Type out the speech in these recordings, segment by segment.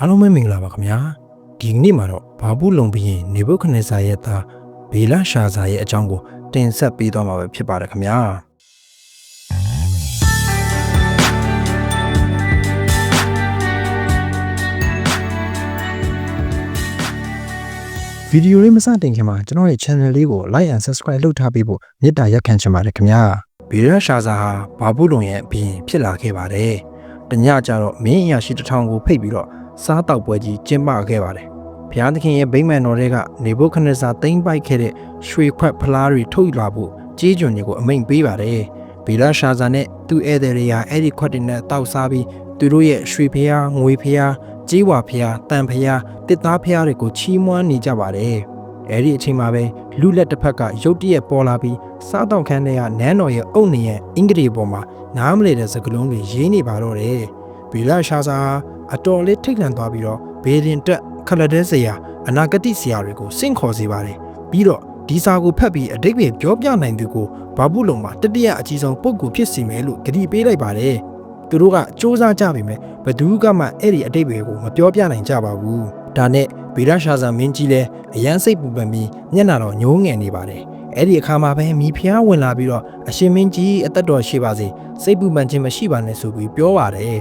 အားလုံးပဲမင်္ဂလာပါခင်ဗျာဒီနေ့မှာတော့ဘာဘူးလုံဘီရင်နေဘုခနေစာရဲ့သားဘေလာရှာစာရဲ့အကြောင်းကိုတင်ဆက်ပေးသွားမှာပဲဖြစ်ပါတယ်ခင်ဗျာဗီဒီယိုလေးမစတင်ခင်မှာကျွန်တော်ရဲ့ channel လေးကို like and subscribe လုပ်ထားပေးဖို့မေတ္တာရက်ခံချင်ပါတယ်ခင်ဗျာဘေလာရှာစာဟာဘာဘူးလုံရဲ့အပြင်ဖြစ်လာခဲ့ပါတယ်တညကျတော့မင်းအရာရှိတစ်ထောင်ကိုဖိတ်ပြီးတော့ စားတောက်ပွဲကြီးကျင်းပခဲ့ပါတယ်ဘုရားသခင်ရဲ့ဗိမ္မာန်တော်တွေကနေဘုခနစာတိမ့်ပိုက်ခဲ့တဲ့ရွှေခွက်ဖလားတွေထုတ်လာဖို့ကြေးကျွန်တွေကိုအမိန့်ပေးပါတယ်ဘေလာရှာစာနဲ့သူ့ဧည့်သည်တွေကအဲ့ဒီခွက်တွေနဲ့တောက်စားပြီးသူတို့ရဲ့ရွှေဖျားငွေဖျားကြေးဝါဖျားတန်ဖျားတစ်သားဖျားတွေကိုချီးမွမ်းနေကြပါတယ်အဲ့ဒီအချိန်မှာပဲလူလက်တစ်ဖက်ကရုတ်တရက်ပေါ်လာပြီးစားတောက်ခန်းတွေကနန်းတော်ရဲ့အုတ်နေရဲ့အင်္ဂလိပ်ပေါ်မှာနားမလည်တဲ့စကားလုံးတွေရေးနေပါတော့တယ်ဘီလာရှာစာ အတော်လေးထိတ်လန့်သွားပြီးတော့ဘေဒင်တက်ခလဒဲစရာအနာဂတိဆရာတွေကိုစင့်ခေါ်စေပါတယ်ပြီးတော့ဒီစာကိုဖတ်ပြီးအတိတ်ပဲပြောပြနိုင်သူကိုဘာဘူးလုံမှာတတိယအကြီးဆုံးပုံကူဖြစ်စီမယ်လို့ဂတိပေးလိုက်ပါတယ်သူတို့ကစ조사ကြပြီမဲ့ဘသူကမှအဲ့ဒီအတိတ်ပဲကိုမပြောပြနိုင်ကြပါဘူးဒါနဲ့ဗီရရှာဇာမင်းကြီးလည်းအရန်စိတ်ပူပန်ပြီးမျက်နှာတော်ညှိုးငယ်နေပါတယ်အဲ့ဒီအခါမှာပဲမိဖုရားဝင်လာပြီးတော့အရှင်မင်းကြီးအသက်တော်ရှိပါစေစိတ်ပူပန်ခြင်းမရှိပါနဲ့ဆိုပြီးပြောပါတယ်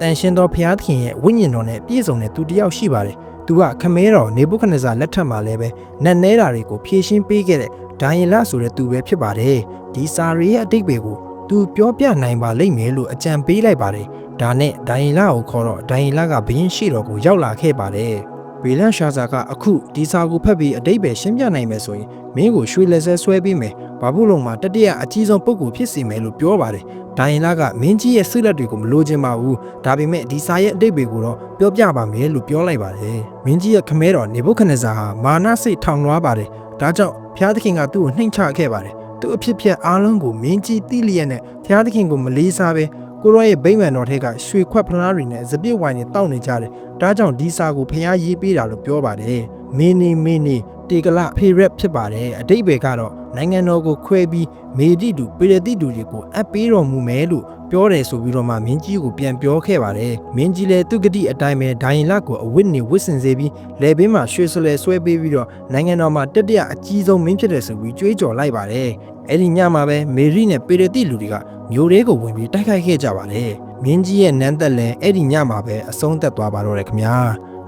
တန်ရှင်တော်ဖျားသခင်ရဲ့ဝိညာဉ်တော်နဲ့ပြည့်စုံတဲ့သူတစ်ယောက်ရှိပါတယ်သူကခမဲတော်နေဘုခနဇာလက်ထက်မှာလည်းပဲနတ်နဲတာတွေကိုဖြည့်ရှင်းပေးခဲ့တဲ့ဒိုင်ယလဆိုတဲ့သူပဲဖြစ်ပါတယ်ဒီစာရီရဲ့အတိတ်တွေကိုသူပြောပြနိုင်ပါလိမ့်မယ်လို့အကြံပေးလိုက်ပါတယ်ဒါနဲ့ဒိုင်ယလကိုခေါ်တော့ဒိုင်ယလကဘရင်ရှိတော်ကိုရောက်လာခဲ့ပါတယ် ဘေလန်ရှာဇာကအခုဒီစာကိုဖတ်ပြီးအတိတ်ပဲရှင်းပြနိုင်မယ်ဆိုရင်မင်းကိုရွှေလက်ဆဲဆွဲပေးမယ်ဘာဘူးလုံးမှာတတိယအကြီးဆုံးပုဂ္ဂိုလ်ဖြစ်စီမယ်လို့ပြောပါတယ်ဒိုင်ယလကမင်းကြီးရဲ့စိတ်လက်တွေကိုမလိုချင်ပါဘူးဒါပေမဲ့ဒီစာရဲ့အတိတ်တွေကိုတော့ပြောပြပါမယ်လို့ပြောလိုက်ပါတယ်မင်းကြီးရဲ့ခမဲတော်နေဘုခနဇာဟာမာနစိတ်ထောင်လွှားပါတယ်ဒါကြောင့်ဘုရားသခင်ကသူ့ကိုနှိမ်ချခဲ့ပါတယ်သူအဖြစ်ဖြစ်အားလုံးကိုမင်းကြီးတိလျက်နဲ့ဘုရားသခင်ကိုမလေးစားပဲ ကိုရောရဲ့ဗိမ္မာန်တော်ထက်ကရွှေခွက်ဖလားတွေနဲ့စပစ်ဝိုင်တွေတောက်နေကြတယ်ဒါကြောင့်ဒီစာကိုဖျားရေးပေးတာလို့ပြောပါတယ်မင်းနေမင်းနေတေကလဖေရက်ဖြစ်ပါတယ်အတိတ်ပဲကတော့နိုင်ငံတော်ကိုခွဲပြီးမေတိတူပေရတိတူတွေကိုအပ်ပေးတော်မူမယ်လို့ပြောတယ်ဆိုပြီးတော့မှမင်းကြီးကိုပြန်ပြောခဲ့ပါတယ်မင်းကြီးလည်းသူကတိအတိုင်းပဲဒိုင်လကိုအဝတ်နေဝတ်ဆင်စေပြီးလေဘင်းမှာရွှေစလဲဆွဲပေးပြီးတော့နိုင်ငံတော်မှာတတိယအကြီးဆုံးမင်းဖြစ်တယ်ဆိုပြီးကြွေးကြော်လိုက်ပါတယ်အဲ့ဒီညမှာပဲမေရီနဲ့ပေရတိလူတွေက မျိုးလေးကိုဝင်ပြီးတိုက်ခိုက်ခဲ့ကြပါတယ်မင်းကြီးရဲ့နန်းသက်လည်းအဲ့ဒီညမှာပဲအဆုံးသက်သွားပါတော့တယ်ခင်ဗျာ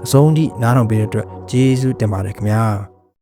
အဆုံးထိနားထောင်ပေးတဲ့အတွက်ကျေးဇူးတင်ပါတယ်ခင်ဗျာ